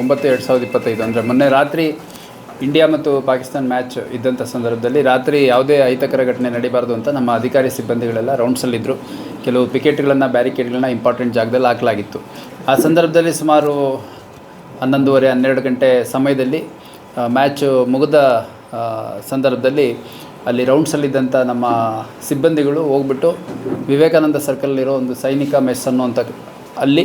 ಒಂಬತ್ತು ಎರಡು ಸಾವಿರದ ಇಪ್ಪತ್ತೈದು. ಅಂದರೆ ಮೊನ್ನೆ ರಾತ್ರಿ ಇಂಡಿಯಾ ಮತ್ತು ಪಾಕಿಸ್ತಾನ ಮ್ಯಾಚ್ ಇದ್ದಂಥ ಸಂದರ್ಭದಲ್ಲಿ ರಾತ್ರಿ ಯಾವುದೇ ಅಹಿತಕರ ಘಟನೆ ನಡೀಬಾರ್ದು ಅಂತ ನಮ್ಮ ಅಧಿಕಾರಿ ಸಿಬ್ಬಂದಿಗಳೆಲ್ಲ ರೌಂಡ್ಸಲ್ಲಿದ್ದರು ಕೆಲವು ಪಿಕೆಟ್ಗಳನ್ನು ಬ್ಯಾರಿಕೇಡ್ಗಳನ್ನ ಇಂಪಾರ್ಟೆಂಟ್ ಜಾಗದಲ್ಲಿ ಹಾಕಲಾಗಿತ್ತು. ಆ ಸಂದರ್ಭದಲ್ಲಿ ಸುಮಾರು ಹನ್ನೊಂದುವರೆ, ಹನ್ನೆರಡು ಗಂಟೆ ಸಮಯದಲ್ಲಿ ಮ್ಯಾಚು ಮುಗಿದ ಸಂದರ್ಭದಲ್ಲಿ ಅಲ್ಲಿ ರೌಂಡ್ಸಲ್ಲಿದ್ದಂಥ ನಮ್ಮ ಸಿಬ್ಬಂದಿಗಳು ಹೋಗ್ಬಿಟ್ಟು ವಿವೇಕಾನಂದ ಸರ್ಕಲ್ಲಿರೋ ಒಂದು ಸೈನಿಕ ಮೆಸ್ ಅನ್ನುವಂಥ ಅಲ್ಲಿ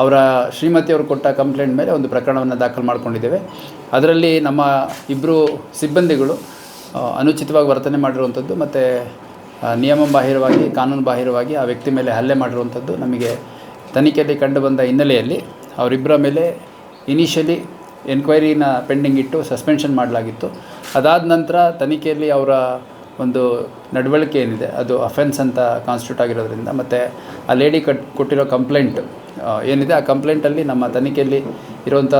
ಅವರ ಶ್ರೀಮತಿಯವರು ಕೊಟ್ಟ ಕಂಪ್ಲೇಂಟ್ ಮೇಲೆ ಒಂದು ಪ್ರಕರಣವನ್ನು ದಾಖಲು ಮಾಡಿಕೊಂಡಿದ್ದೇವೆ. ಅದರಲ್ಲಿ ನಮ್ಮ ಇಬ್ಬರು ಸಿಬ್ಬಂದಿಗಳು ಅನುಚಿತವಾಗಿ ವರ್ತನೆ ಮಾಡಿರುವಂಥದ್ದು ಮತ್ತು ನಿಯಮ ಬಾಹಿರವಾಗಿ, ಕಾನೂನು ಬಾಹಿರವಾಗಿ ಆ ವ್ಯಕ್ತಿ ಮೇಲೆ ಹಲ್ಲೆ ಮಾಡಿರುವಂಥದ್ದು ನಮಗೆ ತನಿಖೆಯಲ್ಲಿ ಕಂಡುಬಂದ ಹಿನ್ನೆಲೆಯಲ್ಲಿ ಅವರಿಬ್ಬರ ಮೇಲೆ ಇನಿಷಿಯಲಿ ಎನ್ಕ್ವೈರಿನ ಪೆಂಡಿಂಗ್ ಇಟ್ಟು ಸಸ್ಪೆನ್ಷನ್ ಮಾಡಲಾಗಿತ್ತು. ಅದಾದ ನಂತರ ತನಿಖೆಯಲ್ಲಿ ಅವರ ಒಂದು ನಡವಳಿಕೆ ಏನಿದೆ, ಅದು ಅಫೆನ್ಸ್ ಅಂತ ಕಾನ್ಸ್ಟಿಟ್ಯೂಟ್ ಆಗಿರೋದ್ರಿಂದ, ಮತ್ತು ಆ ಲೇಡಿ ಕಟ್ ಕೊಟ್ಟಿರೋ ಕಂಪ್ಲೇಂಟ್ ಏನಿದೆ, ಆ ಕಂಪ್ಲೇಂಟಲ್ಲಿ ನಮ್ಮ ತನಿಖೆಯಲ್ಲಿ ಇರುವಂಥ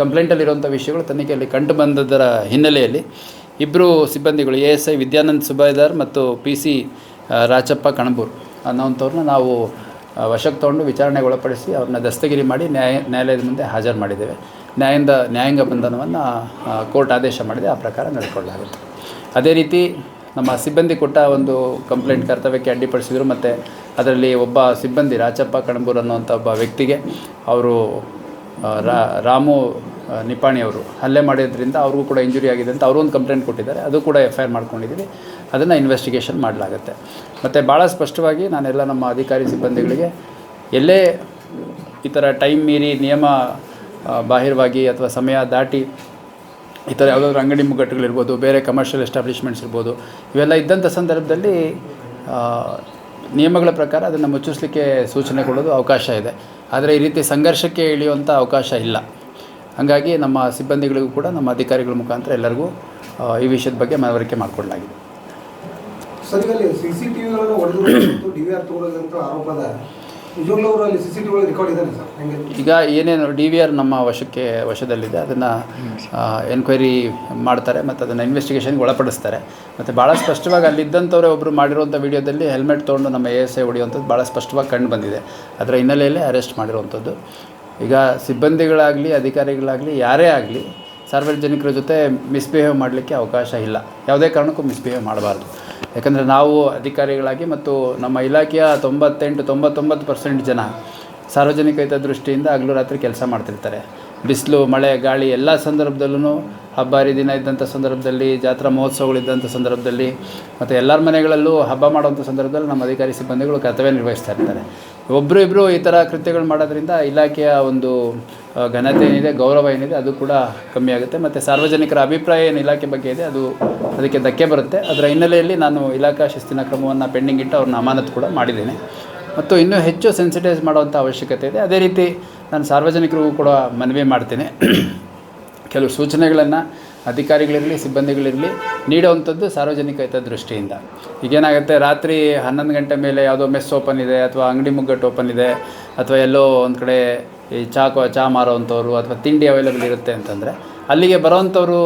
ಕಂಪ್ಲೇಂಟಲ್ಲಿರುವಂಥ ವಿಷಯಗಳು ತನಿಖೆಯಲ್ಲಿ ಕಂಡು ಬಂದದರ ಹಿನ್ನೆಲೆಯಲ್ಲಿ ಇಬ್ಬರು ಸಿಬ್ಬಂದಿಗಳು, A S I Vidyanand Subedar ಮತ್ತು ಪಿ ಸಿ ರಾಚಪ್ಪ ಕಣಬೂರ್ ಅನ್ನೋಂಥವ್ರನ್ನ ನಾವು ವಶಕ್ಕೆ ತಗೊಂಡು ವಿಚಾರಣೆಗೆ ಒಳಪಡಿಸಿ ಅವ್ರನ್ನ ದಸ್ತಗಿರಿ ಮಾಡಿ ನ್ಯಾಯ, ನ್ಯಾಯಾಲಯದ ಮುಂದೆ ಹಾಜರು ಮಾಡಿದ್ದೇವೆ. ನ್ಯಾಯದ, ನ್ಯಾಯಾಂಗ ಬಂಧನವನ್ನು ಕೋರ್ಟ್ ಆದೇಶ ಮಾಡಿದೆ, ಆ ಪ್ರಕಾರ ನಡೆದುಕೊಳ್ಳಲಾಗುತ್ತೆ ಅದೇ ರೀತಿ ನಮ್ಮ ಸಿಬ್ಬಂದಿ ಕೊಟ್ಟ ಒಂದು ಕಂಪ್ಲೇಂಟ್ ಕರ್ತವ್ಯಕ್ಕೆ ಅಡ್ಡಿಪಡಿಸಿದರು. ಮತ್ತು ಅದರಲ್ಲಿ ಒಬ್ಬ ಸಿಬ್ಬಂದಿ ರಾಚಪ್ಪ ಕಣಬೂರ್ ಅನ್ನುವಂಥ ಒಬ್ಬ ವ್ಯಕ್ತಿಗೆ ಅವರು ರಾಮು ಆ, ನಿಪಾಣಿ ಅವರು ಹಲ್ಲೆ ಮಾಡಿದ್ರಿಂದ ಅವ್ರಿಗೂ ಕೂಡ ಇಂಜುರಿ ಆಗಿದೆ ಅಂತ ಅವರು ಒಂದು ಕಂಪ್ಲೇಂಟ್ ಕೊಟ್ಟಿದ್ದಾರೆ. ಅದು ಕೂಡ ಎಫ್ ಐ ಆರ್ ಮಾಡ್ಕೊಂಡಿದ್ದೀವಿ. ಅದನ್ನು ಇನ್ವೆಸ್ಟಿಗೇಷನ್ ಮಾಡಲಾಗುತ್ತೆ. ಮತ್ತು ಭಾಳ ಸ್ಪಷ್ಟವಾಗಿ ನಾನೆಲ್ಲ ನಮ್ಮ ಅಧಿಕಾರಿ ಸಿಬ್ಬಂದಿಗಳಿಗೆ ಎಲ್ಲೇ ಈ ಥರ ಟೈಮ್ ಮೀರಿ ನಿಯಮ ಬಾಹಿರವಾಗಿ ಅಥವಾ ಸಮಯ ದಾಟಿ ಈ ಥರ ಯಾವುದಾದ್ರು ಅಂಗಡಿ ಮುಗ್ಗಟ್ಟುಗಳಿರ್ಬೋದು ಬೇರೆ ಕಮರ್ಷಿಯಲ್ ಎಸ್ಟಾಬ್ಲಿಷ್ಮೆಂಟ್ಸ್ ಇರ್ಬೋದು, ಇವೆಲ್ಲ ಇದ್ದಂಥ ಸಂದರ್ಭದಲ್ಲಿ ನಿಯಮಗಳ ಪ್ರಕಾರ ಅದನ್ನು ಮುಚ್ಚಿಸ್ಲಿಕ್ಕೆ ಸೂಚನೆ ಕೊಡೋದು ಅವಕಾಶ ಇದೆ. ಆದರೆ ಈ ರೀತಿ ಸಂಘರ್ಷಕ್ಕೆ ಇಳಿಯುವಂಥ ಅವಕಾಶ ಇಲ್ಲ. ಹಾಗಾಗಿ ನಮ್ಮ ಸಿಬ್ಬಂದಿಗಳಿಗೂ ಕೂಡ, ನಮ್ಮ ಅಧಿಕಾರಿಗಳ ಮುಖಾಂತರ ಎಲ್ಲರಿಗೂ ಈ ವಿಷಯದ ಬಗ್ಗೆ ಮನವರಿಕೆ ಮಾಡಿಕೊಡಲಾಗಿದೆ ಈಗ ಏನೇನು ಡಿ ವಿ ಆರ್ ನಮ್ಮ ವಶಕ್ಕೆ, ವಶದಲ್ಲಿದೆ, ಅದನ್ನು ಎನ್ಕ್ವೈರಿ ಮಾಡ್ತಾರೆ ಮತ್ತು ಅದನ್ನು ಇನ್ವೆಸ್ಟಿಗೇಷನ್ಗೆ ಒಳಪಡಿಸ್ತಾರೆ. ಮತ್ತು ಭಾಳ ಸ್ಪಷ್ಟವಾಗಿ ಅಲ್ಲಿದ್ದಂಥವ್ರೆ ಒಬ್ಬರು ಮಾಡಿರುವಂಥ ವಿಡಿಯೋದಲ್ಲಿ ಹೆಲ್ಮೆಟ್ ತೊಗೊಂಡು ನಮ್ಮ ಎ ಎಸ್ ಐ ಹೊಡೆಯುವಂಥದ್ದು ಭಾಳ ಸ್ಪಷ್ಟವಾಗಿ ಕಂಡು ಬಂದಿದೆ. ಅದರ ಹಿನ್ನೆಲೆಯಲ್ಲಿ ಅರೆಸ್ಟ್ ಮಾಡಿರುವಂಥದ್ದು. ಈಗ ಸಿಬ್ಬಂದಿಗಳಾಗಲಿ, ಅಧಿಕಾರಿಗಳಾಗಲಿ, ಯಾರೇ ಆಗಲಿ, ಸಾರ್ವಜನಿಕರ ಜೊತೆ ಮಿಸ್ಬಿಹೇವ್ ಮಾಡಲಿಕ್ಕೆ ಅವಕಾಶ ಇಲ್ಲ. ಯಾವುದೇ ಕಾರಣಕ್ಕೂ ಮಿಸ್ಬಿಹೇವ್ ಮಾಡಬಾರ್ದು. ಯಾಕಂದರೆ ನಾವು ಅಧಿಕಾರಿಗಳಾಗಿ ಮತ್ತು ನಮ್ಮ ಇಲಾಖೆಯ ತೊಂಬತ್ತೆಂಟು, ತೊಂಬತ್ತೊಂಬತ್ತು ಪರ್ಸೆಂಟ್ ಜನ ಸಾರ್ವಜನಿಕ ಹಿತದೃಷ್ಟಿಯಿಂದ ಹಗಲು ರಾತ್ರಿ ಕೆಲಸ ಮಾಡ್ತಿರ್ತಾರೆ. ಬಿಸಿಲು, ಮಳೆ, ಗಾಳಿ ಎಲ್ಲ ಸಂದರ್ಭದಲ್ಲೂ ಹಬ್ಬ ಹರಿದಿನ ಇದ್ದಂಥ ಸಂದರ್ಭದಲ್ಲಿ, ಜಾತ್ರಾ ಮಹೋತ್ಸವಗಳಿದ್ದಂಥ ಸಂದರ್ಭದಲ್ಲಿ, ಮತ್ತು ಎಲ್ಲರ ಮನೆಗಳಲ್ಲೂ ಹಬ್ಬ ಮಾಡುವಂಥ ಸಂದರ್ಭದಲ್ಲಿ ನಮ್ಮ ಅಧಿಕಾರಿ ಸಿಬ್ಬಂದಿಗಳು ಕರ್ತವ್ಯ ನಿರ್ವಹಿಸ್ತಾ ಇರ್ತಾರೆ. ಒಬ್ಬರು ಇಬ್ಬರು ಈ ಥರ ಕೃತ್ಯಗಳು ಮಾಡೋದ್ರಿಂದ ಇಲಾಖೆಯ ಒಂದು ಘನತೆ ಏನಿದೆ, ಗೌರವ ಏನಿದೆ, ಅದು ಕೂಡ ಕಮ್ಮಿ ಆಗುತ್ತೆ. ಮತ್ತು ಸಾರ್ವಜನಿಕರ ಅಭಿಪ್ರಾಯ ಏನು ಇಲಾಖೆ ಬಗ್ಗೆ ಇದೆ, ಅದು ಅದಕ್ಕೆ ಧಕ್ಕೆ ಬರುತ್ತೆ. ಅದರ ಹಿನ್ನೆಲೆಯಲ್ಲಿ ನಾನು ಇಲಾಖಾ ಶಿಸ್ತಿನ ಕ್ರಮವನ್ನು ಪೆಂಡಿಂಗ್ ಇಟ್ಟು ಅವ್ರನ್ನ ಅಮಾನತು ಕೂಡ ಮಾಡಿದ್ದೇನೆ. ಮತ್ತು ಇನ್ನೂ ಹೆಚ್ಚು ಸೆನ್ಸಿಟೈಸ್ ಮಾಡುವಂಥ ಅವಶ್ಯಕತೆ ಇದೆ. ಅದೇ ರೀತಿ ನಾನು ಸಾರ್ವಜನಿಕರಿಗೂ ಕೂಡ ಮನವಿ ಮಾಡ್ತೀನಿ. ಕೆಲವು ಸೂಚನೆಗಳನ್ನು ಅಧಿಕಾರಿಗಳಿರಲಿ, ಸಿಬ್ಬಂದಿಗಳಿರಲಿ ನೀಡುವಂಥದ್ದು ಸಾರ್ವಜನಿಕ ಹಿತದೃಷ್ಟಿಯಿಂದ ಈಗೇನಾಗುತ್ತೆ, ರಾತ್ರಿ ಹನ್ನೊಂದು ಗಂಟೆ ಮೇಲೆ ಯಾವುದೋ ಮೆಸ್ ಓಪನ್ ಇದೆ, ಅಥವಾ ಅಂಗಡಿ ಮುಗ್ಗಟ್ಟು ಓಪನ್ ಇದೆ, ಅಥವಾ ಎಲ್ಲೋ ಒಂದು ಕಡೆ ಈ ಚಾ ಚಾ ಮಾರೋವಂಥವ್ರು ಅಥವಾ ತಿಂಡಿ ಅವೈಲೇಬಲ್ ಇರುತ್ತೆ ಅಂತಂದರೆ, ಅಲ್ಲಿಗೆ ಬರೋವಂಥವ್ರು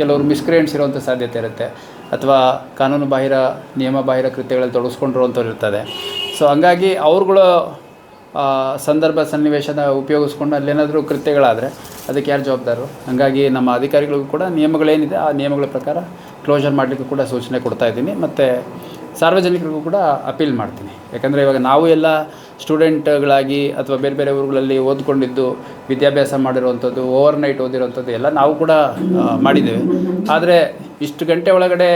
ಕೆಲವರು ಮಿಸ್ಕ್ರಿಯೆಂಟ್ಸ್ ಇರುವಂಥ ಸಾಧ್ಯತೆ ಇರುತ್ತೆ. ಅಥವಾ ಕಾನೂನು ಬಾಹಿರ, ನಿಯಮ ಬಾಹಿರ ಕೃತ್ಯಗಳಲ್ಲಿ ತೊಡಗಿಸ್ಕೊಂಡಿರುವಂಥವ್ರು ಇರ್ತದೆ. ಸೊ ಹಂಗಾಗಿ ಅವ್ರುಗಳು ಸಂದರ್ಭ ಸನ್ನಿವೇಶನ ಉಪಯೋಗಿಸ್ಕೊಂಡು ಅಲ್ಲೇನಾದರೂ ಕೃತ್ಯಗಳಾದರೆ ಅದಕ್ಕೆ ಯಾರು ಜವಾಬ್ದಾರರು? ಹಾಗಾಗಿ ನಮ್ಮ ಅಧಿಕಾರಿಗಳಿಗೂ ಕೂಡ ನಿಯಮಗಳೇನಿದೆ, ಆ ನಿಯಮಗಳ ಪ್ರಕಾರ ಕ್ಲೋಸರ್ ಮಾಡಲಿಕ್ಕೂ ಕೂಡ ಸೂಚನೆ ಕೊಡ್ತಾ ಇದ್ದೀನಿ. ಮತ್ತು ಸಾರ್ವಜನಿಕರಿಗೂ ಕೂಡ ಅಪೀಲ್ ಮಾಡ್ತೀನಿ. ಯಾಕಂದರೆ ಇವಾಗ ನಾವು ಎಲ್ಲ ಸ್ಟೂಡೆಂಟ್ಗಳಾಗಿ ಅಥವಾ ಬೇರೆ ಬೇರೆ ಊರುಗಳಲ್ಲಿ ಓದ್ಕೊಂಡಿದ್ದು, ವಿದ್ಯಾಭ್ಯಾಸ ಮಾಡಿರುವಂಥದ್ದು ಓವರ್ ನೈಟ್ ಓದಿರೋವಂಥದ್ದು ಎಲ್ಲ ನಾವು ಕೂಡ ಮಾಡಿದ್ದೇವೆ. ಆದರೆ ಇಷ್ಟು ಗಂಟೆ ಒಳಗಡೆ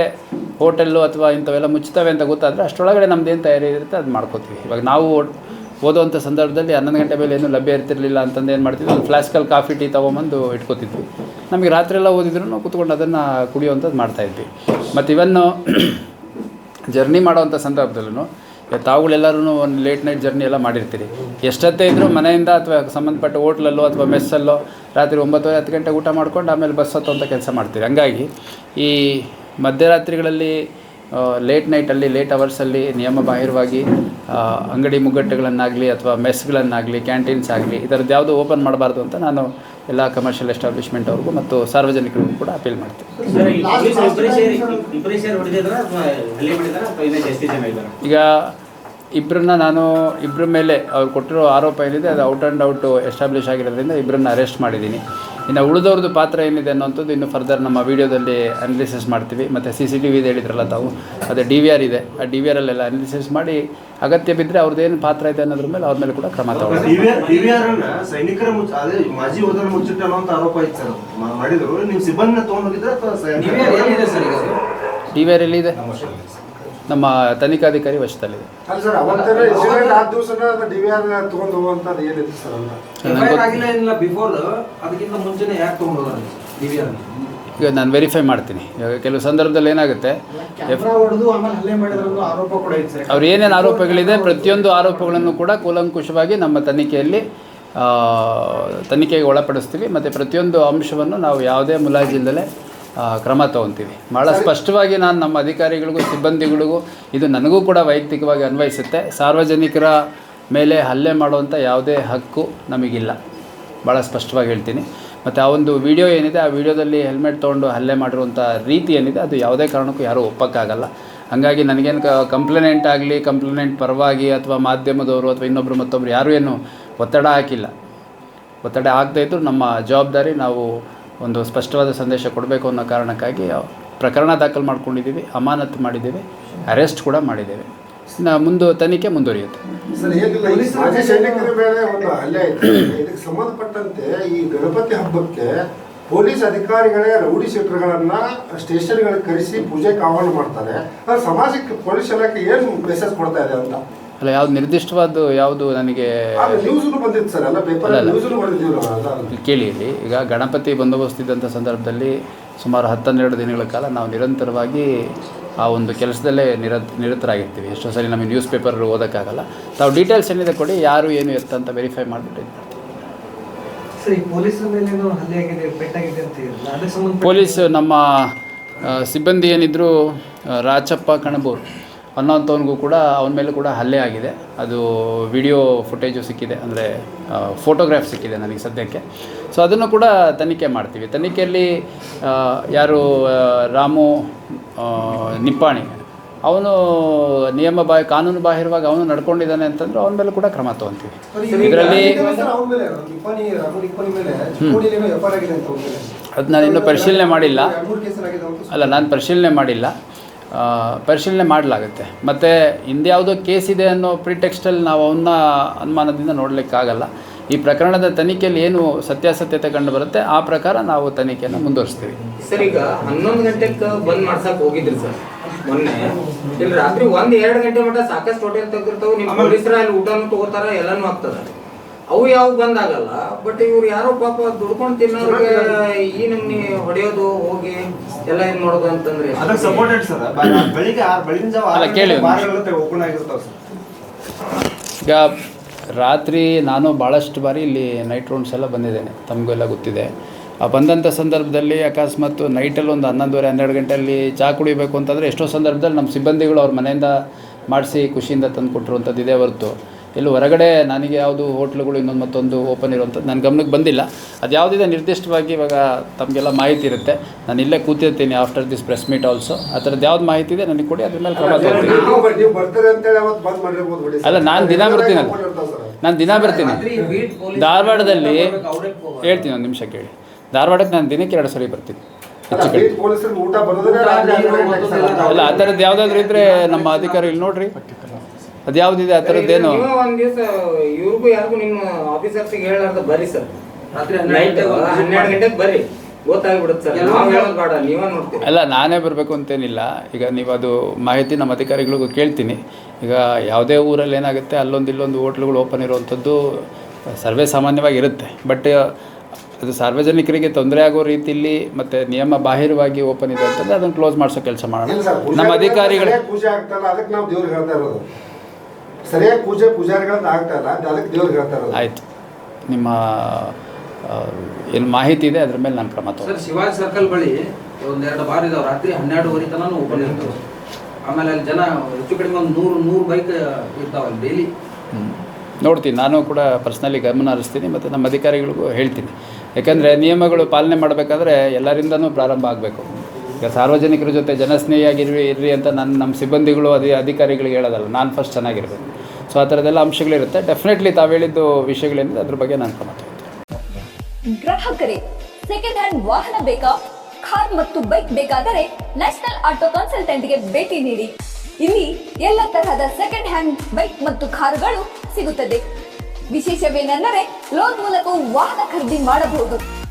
ಹೋಟೆಲ್ಲು ಅಥವಾ ಇಂಥವೆಲ್ಲ ಮುಚ್ತವೆ ಅಂತ ಗೊತ್ತಾದರೆ ಅಷ್ಟರೊಳಗಡೆ ನಮ್ಮದೇನು ತಯಾರಿ ಇರುತ್ತೆ, ಅದು ಮಾಡ್ಕೋತೀವಿ. ಇವಾಗ ನಾವು ಓದೋವಂಥ ಸಂದರ್ಭದಲ್ಲಿ ಹನ್ನೊಂದು ಗಂಟೆ ಮೇಲೆ ಏನೂ ಲಭ್ಯ ಇರ್ತಿರಲಿಲ್ಲ ಅಂತಂದು ಏನು ಮಾಡ್ತಿದ್ವಿ? ಒಂದು ಫ್ಲಾಸ್ಕಲ್ಲಿ ಕಾಫಿ ಟೀ ತೊಗೊಂಬಂದು ಇಟ್ಕೋತಿದ್ವಿ. ನಮಗೆ ರಾತ್ರಿ ಎಲ್ಲ ಓದಿದ್ರು ಕುತ್ಕೊಂಡು ಅದನ್ನು ಕುಡಿಯುವಂಥದ್ದು ಮಾಡ್ತಾಯಿದ್ವಿ ಮತ್ತು ಇವನ್ನು ಜರ್ನಿ ಮಾಡುವಂಥ ಸಂದರ್ಭದಲ್ಲೂ ತಾವುಗಳೆಲ್ಲರೂ ಒಂದು ಲೇಟ್ ನೈಟ್ ಜರ್ನಿ ಎಲ್ಲ ಮಾಡಿರ್ತೀರಿ. ಎಷ್ಟೊತ್ತೇ ಇದ್ದರೂ ಮನೆಯಿಂದ ಅಥವಾ ಸಂಬಂಧಪಟ್ಟ ಹೋಟ್ಲಲ್ಲೋ ಅಥವಾ ಮೆಸ್ಸಲ್ಲೋ ರಾತ್ರಿ ಒಂಬತ್ತು ಹತ್ತು ಗಂಟೆಗೆ ಊಟ ಮಾಡ್ಕೊಂಡು ಆಮೇಲೆ ಬಸ್ ಅಂತ ಕೆಲಸ ಮಾಡ್ತೀರಿ ಹಂಗಾಗಿ ಈ ಮಧ್ಯರಾತ್ರಿಗಳಲ್ಲಿ ಲೇಟ್ ನೈಟಲ್ಲಿ ಲೇಟ್ ಅವರ್ಸಲ್ಲಿ ನಿಯಮ ಬಾಹಿರವಾಗಿ ಅಂಗಡಿ ಮುಗ್ಗಟ್ಟುಗಳನ್ನಾಗಲಿ ಅಥವಾ ಮೆಸ್ಗಳನ್ನಾಗಲಿ ಕ್ಯಾಂಟೀನ್ಸ್ ಆಗಲಿ ಈ ಥರದ್ದು ಯಾವುದು ಓಪನ್ ಮಾಡಬಾರ್ದು ಅಂತ ನಾನು ಎಲ್ಲ ಕಮರ್ಷಿಯಲ್ ಎಸ್ಟಾಬ್ಲಿಷ್ಮೆಂಟ್ ಅವ್ರಿಗೂ ಮತ್ತು ಸಾರ್ವಜನಿಕರಿಗೂ ಕೂಡ ಅಪೀಲ್ ಮಾಡ್ತೀನಿ. ಈಗ ಇಬ್ಬರನ್ನ ನಾನು ಇಬ್ಬರ ಮೇಲೆ ಅವ್ರು ಕೊಟ್ಟಿರೋ ಆರೋಪ ಏನಿದೆ ಅದು ಔಟ್ ಆ್ಯಂಡ್ ಔಟ್ ಎಸ್ಟಾಬ್ಲಿಷ್ ಆಗಿರೋದ್ರಿಂದ ಇಬ್ಬರನ್ನ ಅರೆಸ್ಟ್ ಮಾಡಿದ್ದೀನಿ. ಇನ್ನು ಉಳಿದವ್ರದ್ದು ಪಾತ್ರ ಏನಿದೆ ಅನ್ನೋಂಥದ್ದು ಇನ್ನು ಫರ್ದರ್ ನಮ್ಮ ವೀಡಿಯೋದಲ್ಲಿ ಅನಾಲಿಸಿಸ್ ಮಾಡ್ತೀವಿ. ಮತ್ತು ಸಿ ಸಿ ಟಿ ವಿದು ಹೇಳಿದ್ರಲ್ಲ ತಾವು ಅದೇ ಡಿ ವಿ ಆರ್ ಇದೆ. ಆ ಡಿ ವಿ ಆರಲ್ಲೆಲ್ಲ ಅನಾಲಿಸಿಸ್ ಮಾಡಿ ಅಗತ್ಯ ಬಿದ್ದರೆ ಅವ್ರದ್ದು ಏನು ಪಾತ್ರ ಇದೆ ಅನ್ನೋದ್ರ ಮೇಲೆ ಅವ್ರ ಮೇಲೆ ಕೂಡ ಕ್ರಮ ತಗೊಳ್ಳಿ. ಡಿವಿಆರ್ ಸೈನಿಕರ ಮುಚ್ಚ ಅದೇ ಮಾಜಿ ಯೋಧರ ಮುಚ್ಚಿಟ್ಟ ಅನ್ನೋಂಥ ಆರೋಪ ಇತ್ತು ಸರ್ ಮಾಡಿದ್ರು. ನೀವು ಸಿಬ್ಬಂದಿನ ತೊಗೊಂಡೋಗಿದ್ರೆ ಅಥವಾ ಸೈ- ಎಲ್ಲಿದೆ ಸರ್ ಈಗ ಅದು? ಡಿ ವಿ ಆರ್ ಎಲ್ಲಿದೆ ನಮ್ಮ ತನಿಖಾಧಿಕಾರಿ ವಶದಲ್ಲಿದೆ. ಈಗ ನಾನು ವೆರಿಫೈ ಮಾಡ್ತೀನಿ. ಇವಾಗ ಕೆಲವು ಸಂದರ್ಭದಲ್ಲಿ ಏನಾಗುತ್ತೆ? ಕ್ಯಾಮ್ರಾ ಆಮೇಲೆ ಹಲ್ಲೆ ಮಾಡಿದ್ರು ಆರೋಪ ಕೂಡ ಐತೆ ಸರ್. ಅವ್ರು ಏನೇನು ಆರೋಪಗಳಿದೆ ಪ್ರತಿಯೊಂದು ಆರೋಪಗಳನ್ನು ಕೂಡ ಕೂಲಂಕುಷವಾಗಿ ನಮ್ಮ ತನಿಖೆಯಲ್ಲಿ ಆ, ತನಿಖೆಗೆ ಒಳಪಡಿಸ್ತೀವಿ. ಮತ್ತು ಪ್ರತಿಯೊಂದು ಅಂಶವನ್ನು ನಾವು ಯಾವುದೇ ಮುಲಾಜಿಲ್ಲದೆ ಕ್ರಮ ತೊಗೊತೀವಿ. ಭಾಳ ಸ್ಪಷ್ಟವಾಗಿ ನಾನು ನಮ್ಮ ಅಧಿಕಾರಿಗಳಿಗೂ, ಸಿಬ್ಬಂದಿಗಳಿಗೂ ಇದು ನನಗೂ ಕೂಡ ವೈಯಕ್ತಿಕವಾಗಿ ಅನ್ವಯಿಸುತ್ತೆ. ಸಾರ್ವಜನಿಕರ ಮೇಲೆ ಹಲ್ಲೆ ಮಾಡುವಂಥ ಯಾವುದೇ ಹಕ್ಕು ನಮಗಿಲ್ಲ. ಭಾಳ ಸ್ಪಷ್ಟವಾಗಿ ಹೇಳ್ತೀನಿ. ಮತ್ತು ಆ ಒಂದು ವಿಡಿಯೋ ಏನಿದೆ, ಆ ವಿಡಿಯೋದಲ್ಲಿ ಹೆಲ್ಮೆಟ್ ತೊಗೊಂಡು ಹಲ್ಲೆ ಮಾಡಿರುವಂಥ ರೀತಿ ಏನಿದೆ, ಅದು ಯಾವುದೇ ಕಾರಣಕ್ಕೂ ಯಾರೂ ಒಪ್ಪಕ್ಕಾಗಲ್ಲ. ಹಾಗಾಗಿ ನನಗೇನು ಕಂಪ್ಲೇಂಟ್ ಆಗಲಿ ಕಂಪ್ಲೇಂಟ್ ಪರವಾಗಿ ಅಥವಾ ಮಾಧ್ಯಮದವರು ಅಥವಾ ಇನ್ನೊಬ್ಬರು ಮತ್ತೊಬ್ಬರು ಯಾರೂ ಏನು ಒತ್ತಡ ಹಾಕಿಲ್ಲ. ಒತ್ತಡ ಆಗದೇ ಇದ್ದರೂ ನಮ್ಮ ಜವಾಬ್ದಾರಿ ನಾವು ಒಂದು ಸ್ಪಷ್ಟವಾದ ಸಂದೇಶ ಕೊಡಬೇಕು ಅನ್ನೋ ಕಾರಣಕ್ಕಾಗಿ ಪ್ರಕರಣ ದಾಖಲು ಮಾಡ್ಕೊಂಡಿದ್ದೀವಿ ಅಮಾನತು ಮಾಡಿದ್ದೀವಿ ಅರೆಸ್ಟ್ ಕೂಡ ಮಾಡಿದ್ದೇವೆ. ಇನ್ನು ಮುಂದೆ ತನಿಖೆ ಮುಂದುವರಿಯುತ್ತೆ. ಸಂಬಂಧಪಟ್ಟಂತೆ ಈ ಗಣಪತಿ ಹಬ್ಬಕ್ಕೆ ಪೊಲೀಸ್ ಅಧಿಕಾರಿಗಳೇ ರೌಡಿ ಶೀಟರ್ಗಳನ್ನ ಸ್ಟೇಷನ್ಗಳಿಗೆ ಕರೆಸಿ ಪೂಜೆಗೆ ಆಹ್ವಾನ ಮಾಡ್ತಾರೆ. ಸಮಾಜಕ್ಕೆ ಪೊಲೀಸ್ ಇಲಾಖೆ ಏನು ಮೆಸೇಜ್ ಕೊಡ್ತಾ ಇದೆ ಅಂತ? ಅಲ್ಲ ಯಾವ್ದು ನಿರ್ದಿಷ್ಟವಾದ್ದು ಯಾವುದು ನನಗೆ ಕೇಳಿ ಇಲ್ಲಿ. ಈಗ ಗಣಪತಿ ಬಂದೋಬಸ್ತ್ ಇದ್ದಂಥ ಸಂದರ್ಭದಲ್ಲಿ ಸುಮಾರು ಹತ್ತನ್ನೆರಡು ದಿನಗಳ ಕಾಲ ನಾವು ನಿರಂತರವಾಗಿ ಆ ಒಂದು ಕೆಲಸದಲ್ಲೇ ನಿರ ನಿರತರಾಗಿರ್ತೀವಿ. ಎಷ್ಟೋ ಸರಿ ನಮಗೆ ನ್ಯೂಸ್ ಪೇಪರ್ ಓದೋಕ್ಕಾಗಲ್ಲ. ತಾವು ಡೀಟೇಲ್ಸ್ ಏನಿದೆ ಕೊಡಿ ಯಾರು ಏನು ಎತ್ತ ಅಂತ ವೆರಿಫೈ ಮಾಡಿಬಿಟ್ಟು ಇದು ಮಾಡ್ತೀವಿ. ಪೊಲೀಸ್ ನಮ್ಮ ಸಿಬ್ಬಂದಿ ಏನಿದ್ರು ರಾಚಪ್ಪ ಕಣಬೂರ್. ಅನ್ನೋಂಥವನಿಗೂ ಕೂಡ ಅವನ ಮೇಲೆ ಕೂಡ ಹಲ್ಲೆ ಆಗಿದೆ. ಅದು ವಿಡಿಯೋ ಫುಟೇಜು ಸಿಕ್ಕಿದೆ ಅಂದರೆ ಫೋಟೋಗ್ರಾಫ್ ಸಿಕ್ಕಿದೆ ನನಗೆ ಸದ್ಯಕ್ಕೆ. ಸೊ ಅದನ್ನು ಕೂಡ ತನಿಖೆ ಮಾಡ್ತೀವಿ. ತನಿಖೆಯಲ್ಲಿ ಯಾರು ರಾಮು ನಿಪ್ಪಾಣಿ ಅವನು ನಿಯಮ ಬಾಹಿ ಕಾನೂನು ಬಾಹಿರವಾಗಿ ಅವನು ನಡ್ಕೊಂಡಿದ್ದಾನೆ ಅಂತಂದ್ರೆ ಅವನ ಮೇಲೆ ಕೂಡ ಕ್ರಮ ತಗೊಂತೀವಿ. ಇದರಲ್ಲಿ ಅದು ನಾನು ಇನ್ನೂ ಪರಿಶೀಲನೆ ಮಾಡಿಲ್ಲ. ಅಲ್ಲ ನಾನು ಪರಿಶೀಲನೆ ಮಾಡಿಲ್ಲ. ಪರಿಶೀಲನೆ ಮಾಡಲಾಗುತ್ತೆ. ಮತ್ತು ಹಿಂದ್ಯಾವುದೋ ಕೇಸ್ ಇದೆ ಅನ್ನೋ ಪ್ರಿಟೆಕ್ಸ್ಟಲ್ಲಿ ನಾವು ಅವನ್ನ ಅನುಮಾನದಿಂದ ನೋಡಲಿಕ್ಕಾಗಲ್ಲ. ಈ ಪ್ರಕರಣದ ತನಿಖೆಯಲ್ಲಿ ಏನು ಸತ್ಯಾಸತ್ಯತೆ ಕಂಡು ಬರುತ್ತೆ ಆ ಪ್ರಕಾರ ನಾವು ತನಿಖೆಯನ್ನು ಮುಂದುವರಿಸ್ತೀವಿ. ಸರ್ ಈಗ ಹನ್ನೊಂದು ಗಂಟೆಗೆ ಬಂದ್ ಮಾಡ್ಸಕ್ ಹೋಗಿದ್ರಿ ಸರ್ ಮೊನ್ನೆ. ಇಲ್ಲಿ ರಾತ್ರಿ ಒಂದ್ ಎರಡು ಗಂಟೆ ಮಟ್ಟ ಸಾಕಷ್ಟು ಹೋಟೆಲ್ ತೆಗೆದಿರ್ತಾವೆ ನಿಮ್ಮ ಪೊಲೀಸರ ಅಲ್ಲಿ ಊಟನೂ ತಗೋತಾರ ಎಲ್ಲಾನು ಆಗ್ತದ. ಅವು ಯಾವ ಬಂದಾಗಲ್ಲ ಬಟ್ ಇವ್ರು ಯಾರೋ ಪಾಪ ದುಡ್ಕೊಂಡು ತಿನ್ನೋರಿಗೆ ಈ ನಮ್ನಿ ಹೊಡೆಯೋದು ಹೋಗಿ ಎಲ್ಲ ಏನ್ ಮಾಡೋದು ಅಂತಂದ್ರೆ ಅದಕ್ಕೆ ಸಪೋರ್ಟೆಡ್ ಸರ್. ಬೆಳಿಗ್ಗೆ ಆರು ಬೆಳಗಿನ ಜಾವ ಅಲ್ಲ, ಕೇಳಿ ಒಂದು ಓಪನ್ ಆಗಿರ್ತಾವೆ ಸರ್. ಈಗ ರಾತ್ರಿ ನಾನು ಭಾಳಷ್ಟು ಬಾರಿ ಇಲ್ಲಿ ನೈಟ್ ರೌಂಡ್ಸ್ ಎಲ್ಲ ಬಂದಿದ್ದೇನೆ. ತಮಗೂ ಎಲ್ಲ ಗೊತ್ತಿದೆ. ಆ ಬಂದಂಥ ಸಂದರ್ಭದಲ್ಲಿ ಅಕಸ್ಮಾತ್ ನೈಟಲ್ಲಿ ಒಂದು ಹನ್ನೊಂದುವರೆ ಹನ್ನೆರಡು ಗಂಟೆಯಲ್ಲಿ ಚಹಾ ಕುಡಿಬೇಕು ಅಂತಂದರೆ ಎಷ್ಟೋ ಸಂದರ್ಭದಲ್ಲಿ ನಮ್ಮ ಸಿಬ್ಬಂದಿಗಳು ಅವ್ರ ಮನೆಯಿಂದ ಮಾಡಿಸಿ ಖುಷಿಯಿಂದ ತಂದು ಕೊಟ್ಟಿರುವಂಥದ್ದು ಇದೇ ಹೊರತು. ಎಲ್ಲೂ ಹೊರಗಡೆ ನನಗೆ ಯಾವುದು ಹೋಟ್ಲುಗಳು ಇನ್ನೊಂದು ಮತ್ತೊಂದು ಓಪನ್ ಇರುವಂಥದ್ದು ನನ್ನ ಗಮನಕ್ಕೆ ಬಂದಿಲ್ಲ. ಅದು ಯಾವುದಿದೆ ನಿರ್ದಿಷ್ಟವಾಗಿ ಇವಾಗ ತಮಗೆಲ್ಲ ಮಾಹಿತಿ ಇರುತ್ತೆ. ನಾನು ಇಲ್ಲೇ ಕೂತಿರ್ತೀನಿ after this press meet also ಆ ಥರದ್ದು ಯಾವ್ದು ಮಾಹಿತಿ ಇದೆ ನನಗೆ ಕೊಡಿ ಅದ್ರ ಮೇಲೆ ಕ್ರಮ ತಗೊಳ್ತೀನಿ ಅಲ್ಲ ನಾನು ದಿನ ಇರ್ತಾವೆ ನಾನು ದಿನ ಬರ್ತೀನಿ. ಧಾರವಾಡದಲ್ಲಿ ಹೇಳ್ತೀನಿ ಒಂದು ನಿಮಿಷ ಕೇಳಿ. ಧಾರವಾಡಕ್ಕೆ ನಾನು ದಿನಕ್ಕೆ ಎರಡು ಸರಿ ಬರ್ತೀನಿ. ಅಲ್ಲ ಆ ಥರದ್ದು ಯಾವುದಾದ್ರೂ ಇದ್ದರೆ ನಮ್ಮ ಅಧಿಕಾರಿ ಇಲ್ಲಿ ನೋಡ್ರಿ ಅದು ಯಾವುದಿದೆ? ಆ ಥರದ್ದೇನು ನೀವು ಒಂದ್ ದಿವಸ ಇವ್ರಿಗೂ ಯಾರಿಗೂ ನಿಮ್ಮ ಆಫೀಸರ್ಸಿಗೆ ಹೇಳಾರ್ದ ಬರ್ರಿ ಸರ್. ನೈಟ್ ಹನ್ನೆರಡು ಗಂಟೆಗೆ ಬರ್ರಿ. ಗೊತ್ತಾಗ್ಬಿಡುತ್ತೆ ಸರ್. ನಾವು ಹೇಳೋದು ಬೇಡ ನೀವೇ ನೋಡ್ತೀರಿ. ಅಲ್ಲ ನಾನೇ ಬರಬೇಕು ಅಂತೇನಿಲ್ಲ. ಈಗ ನೀವು ಅದು ಮಾಹಿತಿ ನಮ್ಮ ಅಧಿಕಾರಿಗಳಿಗೂ ಕೇಳ್ತೀನಿ. ಈಗ ಯಾವುದೇ ಊರಲ್ಲಿ ಏನಾಗುತ್ತೆ ಅಲ್ಲೊಂದು ಇಲ್ಲೊಂದು ಹೋಟ್ಲುಗಳು ಓಪನ್ ಇರುವಂಥದ್ದು ಸರ್ವೇ ಸಾಮಾನ್ಯವಾಗಿ ಇರುತ್ತೆ. ಬಟ್ ಅದು ಸಾರ್ವಜನಿಕರಿಗೆ ತೊಂದರೆ ಆಗೋ ರೀತಿಯಲ್ಲಿ ಮತ್ತು ನಿಯಮ ಬಾಹಿರವಾಗಿ ಓಪನ್ ಇದೆ ಅಂತಂದರೆ ಅದನ್ನು ಕ್ಲೋಸ್ ಮಾಡಿಸೋ ಕೆಲಸ ಮಾಡೋಣ. ನಮ್ಮ ಅಧಿಕಾರಿಗಳು ಪೂಜೆ ಆಗ್ತಲ್ಲ ಅದಕ್ಕೆ ನಾವು ದೇವ್ರಿಗೆ ಹೇಳ್ತಾ ಇರೋದು. ಸರಿಯಾಗಿ ಪೂಜೆ ಪೂಜಾರಿಗಳನ್ನ ಆಗ್ತಾ ಇಲ್ಲ ಅದಕ್ಕೆ ದೇವ್ರಿಗೆ ಹೇಳ್ತಾರೆ ಆಯಿತು. ನಿಮ್ಮ ಏನು ಮಾಹಿತಿ ಇದೆ ಅದ್ರ ಮೇಲೆ ನಾನು ಕ್ರಮ ತಗೋ ಸರ್ ಶಿವಾಜಿ ಸರ್ಕಲ್ ಬಳಿ ಒಂದೆರಡು ಬಾರ್ ಇದಾವೆ ರಾತ್ರಿ ಹನ್ನೆರಡುವರೆ ತನಕ ಓಪನ್ ಇರ್ತವೆ. ಆಮೇಲೆ ಅಲ್ಲಿ ಜನ ಹೆಚ್ಚು ಕಡಿಮೆ ಒಂದು ನೂರು ನೂರು ಬೈಕ್ ಇರ್ತಾವೆ ಅಲ್ಲಿ ಡೈಲಿ ನೋಡ್ತೀನಿ ನಾನು ಕೂಡ ಪರ್ಸ್ನಲಿ ಗಮನ ಹರಿಸ್ತೀನಿ ಮತ್ತು ನಮ್ಮ ಅಧಿಕಾರಿಗಳಿಗೂ ಹೇಳ್ತೀನಿ. ಯಾಕಂದರೆ ನಿಯಮಗಳು ಪಾಲನೆ ಮಾಡಬೇಕಾದ್ರೆ ಎಲ್ಲರಿಂದನೂ ಪ್ರಾರಂಭ ಆಗಬೇಕು. ಈಗ ಸಾರ್ವಜನಿಕರ ಜೊತೆ ಜನಸ್ನೇಹಿಯಾಗಿರ್ರಿ ಇರ್ರಿ ಅಂತ ನನ್ನ ನಮ್ಮ ಸಿಬ್ಬಂದಿಗಳು, ಅದೇ ಅಧಿಕಾರಿಗಳಿಗೆ ಹೇಳೋದಲ್ಲ, ನಾನು ಫಸ್ಟ್ ಚೆನ್ನಾಗಿರ್ಬೇಕು. ಸೊ ಆ ಥರದ್ದೆಲ್ಲ ಅಂಶಗಳಿರುತ್ತೆ. ಡೆಫಿನೆಟ್ಲಿ ತಾವು ಹೇಳಿದ್ದು ವಿಷಯಗಳೇನಿದೆ ಅದ್ರ ಬಗ್ಗೆ ನಾನು ಕ್ರಮ ತಗೊಳ್ತೀನಿ ಗ್ರಾಹಕರೇ ಸೆಕೆಂಡ್ ಹ್ಯಾಂಡ್ ವಾಹನ ಬೇಕಾ? ಕಾರ್ ಮತ್ತು ಬೈಕ್ ಬೇಕಾದರೆ ನ್ಯಾಷನಲ್ ಆಟೋ ಕನ್ಸಲ್ಟೆಂಟ್ಗೆ ಭೇಟಿ ನೀಡಿ. ಇಲ್ಲಿ ಎಲ್ಲ ತರಹದ ಸೆಕೆಂಡ್ ಹ್ಯಾಂಡ್ ಬೈಕ್ ಮತ್ತು ಕಾರುಗಳು ಸಿಗುತ್ತದೆ. ವಿಶೇಷವೇನೆಂದರೆ, ಲೋನ್ ಮೂಲಕವೂ ವಾಹನ ಖರೀದಿ ಮಾಡಬಹುದು.